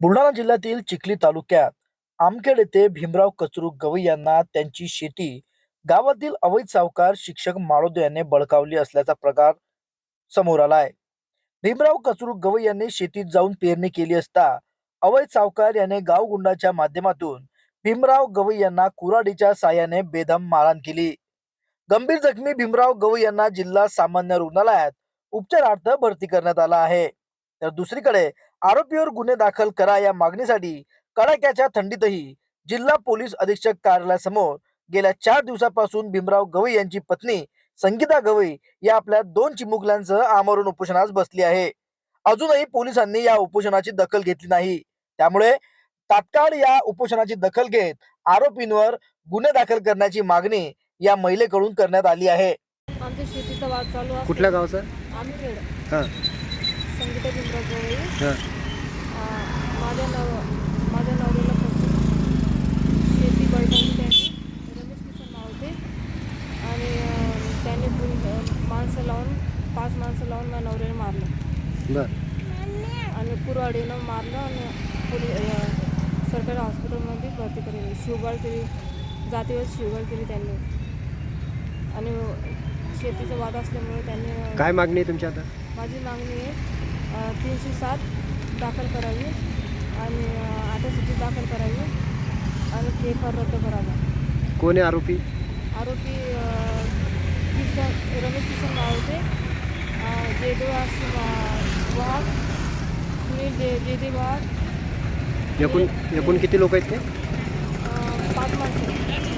बुलढाणा जिल्ह्यातील चिखली तालुक्यात आमखेड येथे भीमराव कचरू गवई यांना त्यांची शेती गावातील अवैध सावकार शिक्षक माळोदे यांनी बळकावली असल्याचा प्रकार समोर आलाय. भीमराव कचरू गवई यांनी शेतीत जाऊन पेरणी केली असता अवैध सावकार याने गावगुंडाच्या माध्यमातून भीमराव गवई यांना कुराडीच्या साह्याने बेदम मारहाण केली. गंभीर जखमी भीमराव गवई यांना जिल्हा सामान्य रुग्णालयात उपचारार्थ भरती करण्यात आला आहे. तर दुसरीकडे आरोपीवर गुन्हे दाखल करा या मागणीसाठी कडाक्याच्या थंडीतही जिल्हा पोलीस अधीक्षक कार्यालयासमोर गेल्या चार दिवसापासून भीमराव गवई यांची पत्नी संगीता गवई या आपल्या दोन चिमुकल्यांसह आमरण उपोषणास बसली आहे. अजूनही पोलिसांनी या उपोषणाची दखल घेतली नाही. त्यामुळे तात्काळ या उपोषणाची दखल घेत आरोपींवर गुन्हे दाखल करण्याची मागणी या महिलेकडून करण्यात आली आहे. आमच्या शेतीचा वाद चालू असतो कुठल्या गावचा? हां. संगीता भीमराव गवळी हां माझ्या नव माझ्या नवऱ्याला शेती बळकावली त्यांनी रमेश किसन मावते आणि त्यांनी माणसं लावून पाच माणसं लावून माझ्या नवऱ्याला मारलं बर आणि कुरवाडीनं मारलं आणि सरकारी हॉस्पिटलमध्ये भरती केली शिवगाळ केली जातीवर शिवगाळ केली त्यांनी आणि शेतीचा वाद असल्यामुळे त्यांनी काय मागणी आहे तुमची आता माझी मागणी आहे तीनशे सात दाखल करावी आणि अटॅसिटी दाखल करावी आणि पेपर रद्द करावा. कोण आहे आरोपी आरोपी किसन रमेश किसन मावते अ, जयदेव आशिम अ, वाघ सुनील जय जयदेव वाघ एकूण एकूण किती लोक आहेत ते? पाच माणसं.